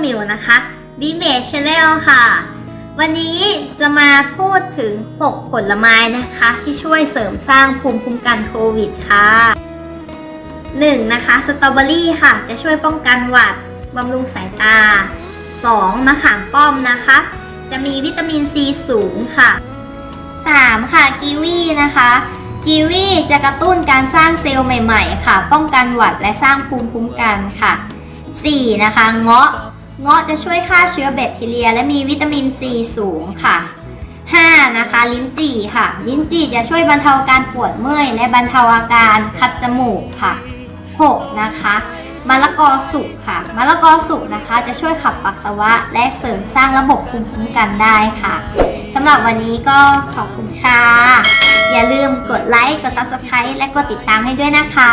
หมิวนะคะบีเมชช n แนลค่ะ วันนี้จะมาพูดถึง 6 ผลไม้นะคะ ที่ช่วยเสริมสร้างภูมิคุ้มกันโควิดค่ะ 1. นะคะสตรอเบอรี่ค่ะ จะช่วยป้องกันหวัดบำรุงสายตา 2. มะขามป้อมนะคะ จะมีวิตามินซีสูงค่ะ 3. ค่ะกีวีนะคะกีวีจะกระตุ้นการสร้างเซลล์ใหม่ ๆ ค่ะ ป้องกันหวัดและสร้างภูมิคุ้มกันค่ะ 4. นะคะเงาะเงาะจะช่วยฆ่าเชื้อแบคทีเรีย และมีวิตามินซีสูงค่ะ 5. นะคะ ลิ้นจี่ค่ะ ลิ้นจี่จะช่วยบรรเทาอาการปวดเมื่อย และบรรเทาอาการคัดจมูกค่ะ 6. นะคะมะละกอสุกค่ะมะละกอสุกนะคะ จะช่วยขับปัสสาวะ และเสริมสร้างระบบภูมิคุ้มกันได้ค่ะสำหรับวันนี้ก็ขอบคุณค่ะ อย่าลืมกดไลค์ กด Subscribe และกดติดตามให้ด้วยนะคะ